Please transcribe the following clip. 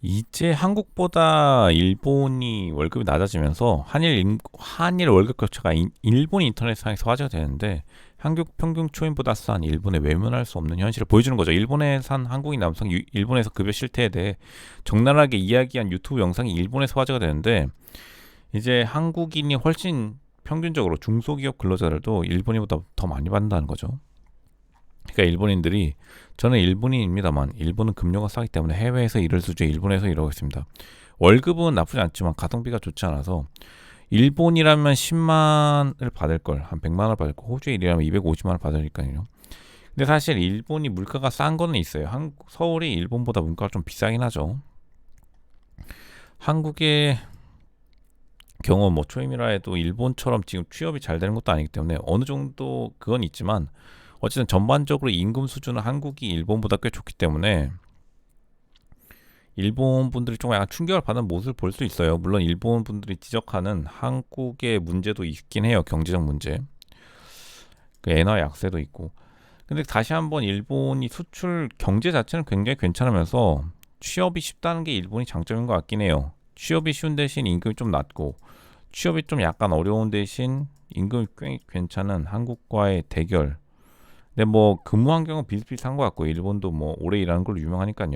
이제 한국보다 일본이 월급이 낮아지면서 한일 인- 한일 월급 격차가 인- 일본 인터넷상에서 화제가 되는데 한국 평균 초임보다 싼 일본에 외면할 수 없는 현실을 보여주는 거죠. 일본에 산 한국인 남성이 유- 일본에서 급여 실태에 대해 적나라하게 이야기한 유튜브 영상이 일본에서 화제가 되는데 이제 한국인이 훨씬 평균적으로 중소기업 근로자들도 일본인보다 더 많이 받는다는 거죠. 그러니까 일본인들이 저는 일본인입니다만 일본은 급료가 싸기 때문에 해외에서 일을 수지 일본에서 일하고 있습니다. 월급은 나쁘지 않지만 가성비가 좋지 않아서 일본이라면 10만을 받을 걸 한 100만 원을 받을 거 호주에 일이라면 250만 원을 받으니까요. 근데 사실 일본이 물가가 싼 거는 있어요. 한국 서울이 일본보다 물가가 좀 비싸긴 하죠. 한국의 경우 뭐 초임이라 해도 일본처럼 지금 취업이 잘 되는 것도 아니기 때문에 어느 정도 그건 있지만 어쨌든 전반적으로 임금 수준은 한국이 일본보다 꽤 좋기 때문에 일본 분들이 좀 약간 충격을 받는 모습을 볼 수 있어요. 물론 일본 분들이 지적하는 한국의 문제도 있긴 해요. 경제적 문제. 그 엔화 약세도 있고. 근데 다시 한번 일본이 수출 경제 자체는 굉장히 괜찮으면서 취업이 쉽다는 게 일본이 장점인 것 같긴 해요. 취업이 쉬운 대신 임금이 좀 낮고 취업이 좀 약간 어려운 대신 임금이 꽤 괜찮은 한국과의 대결. 근데 뭐 근무 환경은 비슷비슷한 것 같고 일본도 뭐 오래 일하는 걸로 유명하니까요.